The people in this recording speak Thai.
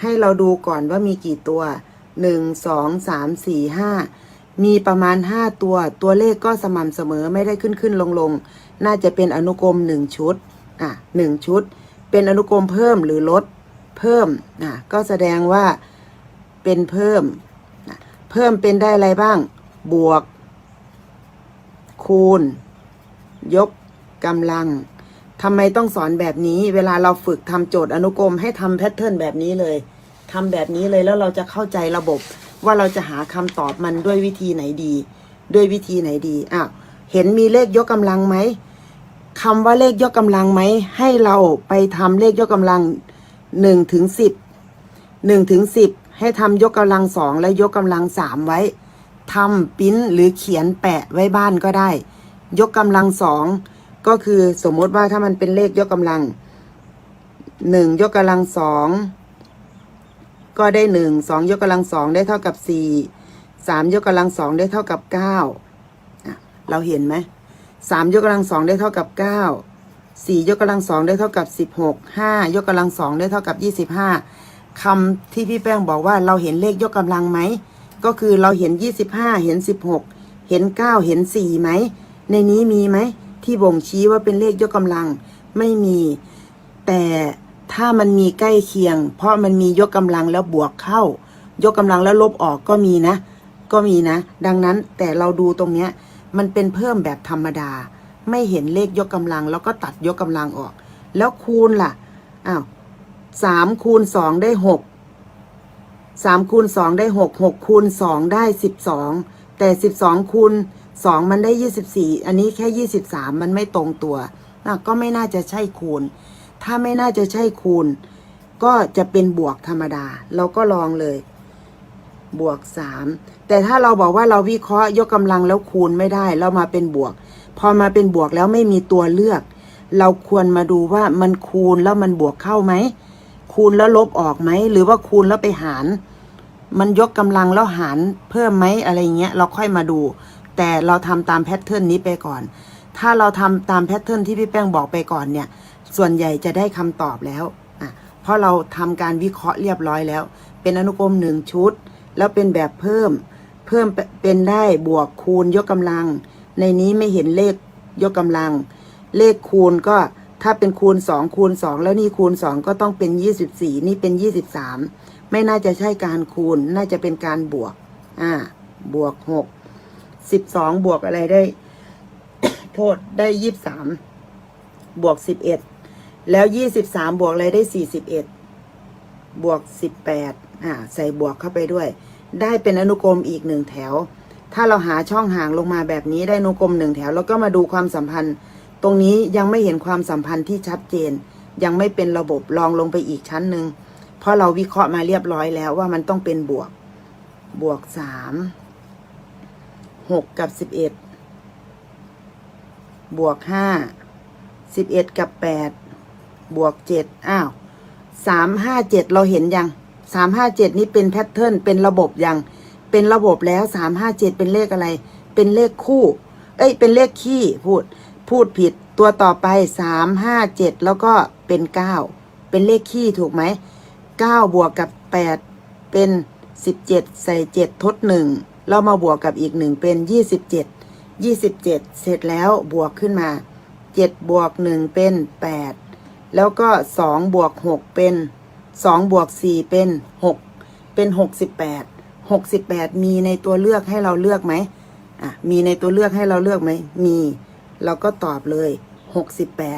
ให้เราดูก่อนว่ามีกี่ตัวหนึ่งสองสามสี่ห้ามีประมาณห้าตัว ตัวเลขก็สม่ำเสมอไม่ได้ขึ้นขึ้นลงลงน่าจะเป็นอนุกรมหนึ่งชุดอะหนึ่งชุด เป็นอนุกรมเพิ่มหรือลดเพิ่มอะก็แสดงว่าเป็นเพิ่ม เพิ่มเป็นได้อะไรบ้าง บวก คูณ ยกกำลัง ทำไมต้องสอนแบบนี้เวลาเราฝึกทำโจทย์อนุกรมให้ทำแพทเทิร์นแบบนี้เลยทำแบบนี้เลยแล้วเราจะเข้าใจระบบ ว่าเราจะหาคำตอบมันด้วยวิธีไหนดี ด้วยวิธีไหนดีอ้าวเห็นมีเลขยกกำลังไหมคำว่าเลขยกกำลังไหมให้เราไปทำเลขยกกำลังหนึ่งถึงสิบหนึ่งถึงสิบให้ทำยกกำลังสองและยกกำลังสามไว้ทำปิ้นหรือเขียนแปะไว้บ้านก็ได้ ยกกำลังสอง ก็คือสมมติว่าถ้ามันเป็นเลขยกกำลังหนึ่งยกกำลังสองก็ได้หนึ่งสองยกกำลังสองได้เท่ากับสี่สามยกกำลังสองได้เท่ากับเก้าเราเห็นไหมสามยกกำลังสองได้เท่ากับเก้าสี่ยกกำลังสองได้เท่ากับสิบหกห้ายกกำลังสองได้เท่ากับยี่สิบห้าคำที่พี่แป้งบอกว่าเราเห็นเลขยกกำลังไหมก็คือเราเห็นยี่สิบห้าเห็นสิบหกเห็นเก้าเห็นสี่ไหมในนี้มีไหม ที่บ่งชี้ว่าเป็นเลขยกกำลังไม่มี แต่ถ้ามันมีใกล้เคียง เพราะมันมียกกำลังแล้วบวกเข้า ยกกำลังแล้วลบออกก็มีนะ ก็มีนะ ดังนั้นแต่เราดูตรงเนี้ย มันเป็นเพิ่มแบบธรรมดา ไม่เห็นเลขยกกำลัง แล้วก็ตัดยกกำลังออก แล้วคูณล่ะอ้าวสามคูณสองได้หกสามคูณสองได้หกหกคูณสองได้สิบสองแต่สิบสองคูณ สองมันได้ยี่สิบสี่อันนี้แค่ยี่สิบสามมันไม่ตรงตัวก็ไม่น่าจะใช่คูณ ถ้าไม่น่าจะใช่คูณ ก็จะเป็นบวกธรรมดา เราก็ลองเลย บวกสามแต่ถ้าเราบอกว่าเราวิเคราะห์ยกกำลังแล้วคูณไม่ได้ เรามาเป็นบวก พอมาเป็นบวกแล้วไม่มีตัวเลือก เราควรมาดูว่ามันคูณแล้วมันบวกเข้าไหมคูณแล้วลบออกไหมหรือว่าคูณแล้วไปหาร มันยกกำลังแล้วหารเพิ่มไหมอะไรเงี้ย เราค่อยมาดู แต่เราทำตามแพทเทิร์นนี้ไปก่อน ถ้าเราทำตามแพทเทิร์นที่พี่แป้งบอกไปก่อนเนี่ย ส่วนใหญ่จะได้คำตอบแล้วอะเพราะเราทำการวิเคราะห์เรียบร้อยแล้ว เป็นอนุกรมหนึ่งชุด แล้วเป็นแบบเพิ่ม เพิ่มเป็นได้บวกคูณยกกำลัง ในนี้ไม่เห็นเลขยกกำลัง เลขคูณก็ถ้าเป็นคูณสองคูณสองแล้วนี่คูณสองก็ต้องเป็นยี่สิบสี่นี่เป็นยี่สิบสามไม่น่าจะใช่การคูณ น่าจะเป็นการบวก อ่า บวกหก สิบสองบวกอะไรได้ โทษได้ยี่สิบสามบวกสิบเอ็ดแล้วยี่สิบสามบวกอะไรได้สี่สิบเอ็ดบวกสิบแปดอ่าใส่บวกเข้าไปด้วย ได้เป็นอนุกรมอีกหนึ่งแถว ถ้าเราหาช่องห่างลงมาแบบนี้ได้อนุกรมหนึ่งแถว แล้วก็มาดูความสัมพันธ์ ตรงนี้ยังไม่เห็นความสัมพันธ์ที่ชัดเจน ยังไม่เป็นระบบลองลงไปอีกชั้นหนึ่งเพราะเราวิเคราะห์มาเรียบร้อยแล้วว่ามันต้องเป็นบวก บวกสาม หกกับสิบเอ็ดบวกห้าสิบเอ็ดกับแปดบวกเจ็ดอ้าวสามห้าเจ็ดเราเห็นยังสามห้าเจ็ดนี่เป็นแพทเทิร์นเป็นระบบยัง เป็นระบบแล้วสามห้าเจ็ดเป็นเลขอะไร เป็นเลขคู่ เอ้ย เป็นเลขคี่พูด พูดผิดตัวต่อไปสามห้าเจ็ดแล้วก็เป็นเก้าเป็นเลขคี่ถูกไหมเก้าบวกกับแปดเป็นสิบเจ็ดใส่เจ็ดทดหนึ่ง แล้วมาบวกกับอีกหนึ่งเป็นยี่สิบเจ็ดยี่สิบเจ็ดเสร็จแล้วบวกขึ้นมาเจ็ดบวกหนึ่งเป็นแปดแล้วก็สองบวกหกเป็นสองบวกสี่เป็นหกเป็นหกสิบแปดหกสิบแปดมีในตัวเลือกให้เราเลือกไหมอะมีในตัวเลือกให้เราเลือกไหมมี เราก็ตอบเลยหกสิบแปด